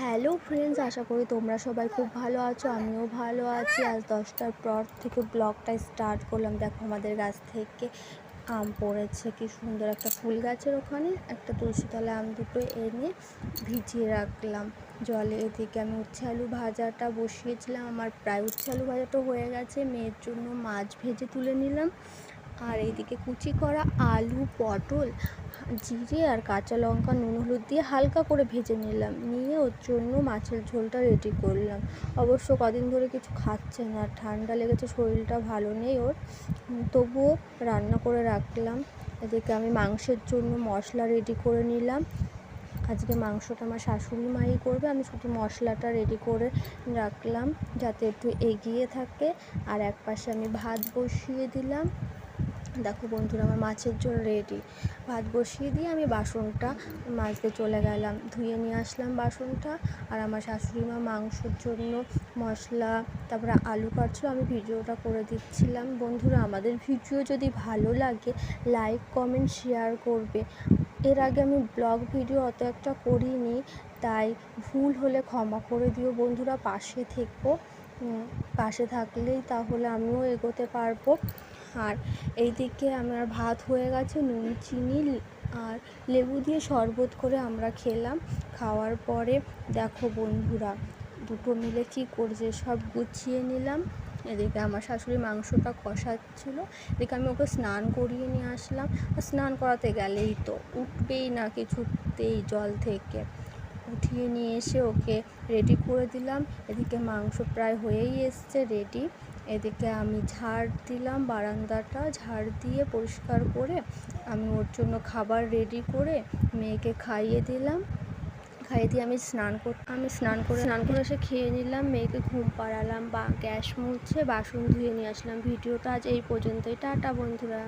Hello friends আশা করি তোমরা সবাই খুব ভালো আছো, আমিও ভালো আছি। আজ দশটার পর থেকে ব্লগটা স্টার্ট করলাম। দেখো আমাদের গাছ থেকে আম পড়েছে, কি সুন্দর একটা ফুল গাছের ওখানে। একটা তুলসী তলা আম দুটো এনে ভিজিয়ে রাখলাম। জলে এদিকে আমি উচ্ছে আলু ভাজাটা বসিয়েছিলাম। আমার প্রায় উচ্ছে আলু ভাজাটা হয়ে গেছে। মেয়ের জন্য মাছ ভেজে তুলে নিলাম। আর এইদিকে কুচি করা আলু, পটল, জিরে আর কাঁচা লঙ্কা, নুন, হলুদ দিয়ে হালকা করে ভেজে নিলাম। নিয়ে ওর জন্য মাছের ঝোলটা রেডি করলাম। অবশ্য কদিন ধরে কিছু খাচ্ছে না, ঠান্ডা লেগেছে, শরীরটা ভালো নেই ওর। তবুও রান্না করে রাখলাম। এদিকে আমি মাংসের জন্য মশলা রেডি করে নিলাম। আজকে মাংসটা আমার শাশুড়ি মাই করবে, আমি শুধু মশলাটা রেডি করে রাখলাম যাতে একটু এগিয়ে থাকে। আর এক পাশে আমি ভাত বসিয়ে দিলাম। দেখো বন্ধুরা, আমার মাছের জন্য রেডি ভাত বসিয়ে দিয়ে আমি বাসনটা মাজতে চলে গেলাম। ধুয়ে নিয়ে আসলাম বাসনটা। আর আমার শাশুড়ি মা মাংসর জন্য মশলা, তারপরে আলু কাটছিলো, আমি ভিডিওটা করে দিচ্ছিলাম। বন্ধুরা, আমাদের ভিডিও যদি ভালো লাগে লাইক কমেন্ট শেয়ার করবে। এর আগে আমি ব্লগ ভিডিও অত একটা করিনি, তাই ভুল হলে ক্ষমা করে দিও বন্ধুরা। পাশে থেকো পাশে থাকলেই তাহলে আমিও এগোতে পারব। আর এইদিকে আমার ভাত হয়ে গেছে, নুন, চিনি, আর লেবু দিয়ে শরবত করে আমরা খেলাম। খাওয়ার পরে দেখো বন্ধুরা, দুটো মিলে কী করছে সব গুছিয়ে নিলাম। এদিকে আমার শাশুড়ি মাংসটা কষাচ্ছিলো, এদিকে আমি ওকে স্নান করিয়ে নিয়ে আসলাম। আর স্নান করাতে গেলেই তো উঠবেই না কিছুতেই জল থেকে। উঠিয়ে নিয়ে এসে ওকে রেডি করে দিলাম। এদিকে মাংস প্রায় হয়েই এসছে রেডি এদিকে আমি ঝাড় দিলাম, বারান্দাটা ঝাড় দিয়ে পরিষ্কার করে আমি ওর জন্য খাবার রেডি করে মেয়েকে খাইয়ে দিলাম। খাইয়ে দিয়ে আমি স্নান কর, আমি স্নান করে স্নান করে এসে খেয়ে নিলাম, মেয়েকে ঘুম পাড়ালাম, বা গ্যাস মুছে বাসন ধুয়ে নিয়ে আসলাম। ভিডিওটা আজ এই পর্যন্তই, টাটা বন্ধুরা।